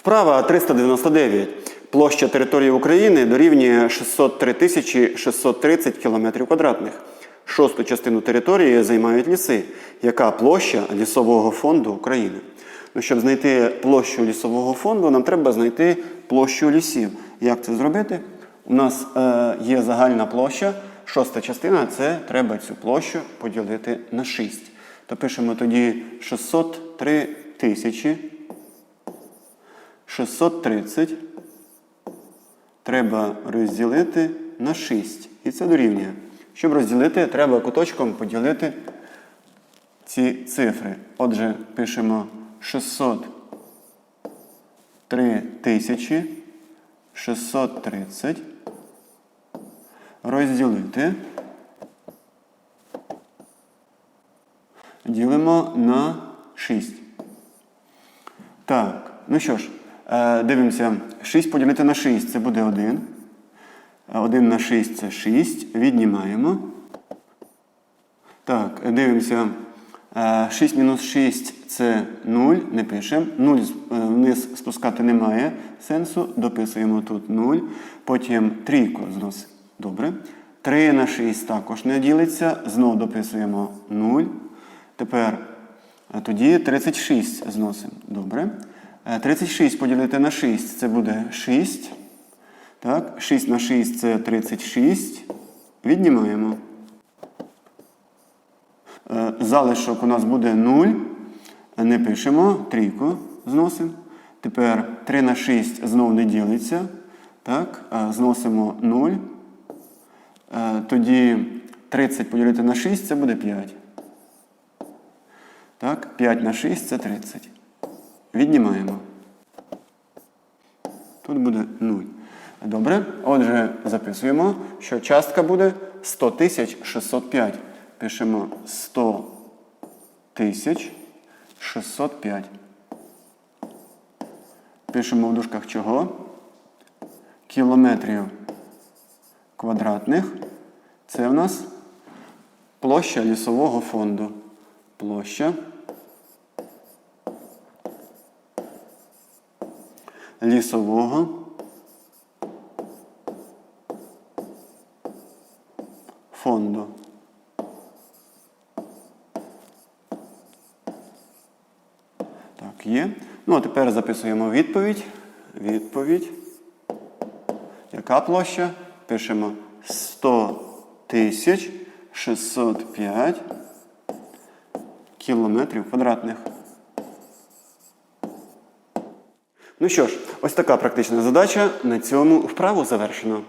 Вправа 399. Площа території України дорівнює 603 тисячі 630 км квадратних. Шосту частину території займають ліси. Яка площа лісового фонду України? Ну, щоб знайти площу лісового фонду, нам треба знайти площу лісів. Як це зробити? У нас е, є загальна площа. Шоста частина це треба цю площу поділити на 6. То пишемо тоді 603 тисячі 630 треба розділити на 6. І це дорівнює. Щоб розділити, треба куточком поділити ці цифри. Отже, пишемо 603 тисячі 630 розділити. Ділимо на 6. Так, ну що ж, дивимося. 6 поділити на 6 це буде 1. 1 на 6 це 6. Віднімаємо. Так, дивимося. Е, 6 мінус 6 це 0. Не пишемо. 0 е, вниз спускати немає сенсу. Дописуємо тут 0. Потім трійку зносимо. Добре. 3 на 6 також не ділиться. Знову дописуємо 0. Тепер тоді 36 зносимо. Добре. Е, 36 поділити на 6 це буде 6. Так, 6 на 6 це 36. Віднімаємо. Е, Залишок у нас буде 0. Не пишемо, трійку зносимо. Тепер 3 на 6 знову не ділиться. Так, е, зносимо 0. Е, Тоді 30 поділити на 6 це буде 5. Так, 5 на 6 це 30. Віднімаємо. Тут буде 0. Добре. Отже, записуємо, що частка буде 100 605. Пишемо 100 605. Пишемо в дужках чого? Кілометрів квадратних. Це в нас площа лісового фонду. Площа лісового фонду. Так, є. Ну, а тепер записуємо відповідь. Відповідь. Яка площа? Пишемо 100 тисяч 605 кілометрів квадратних. Ну що ж, ось така практична задача. На цьому вправу завершено.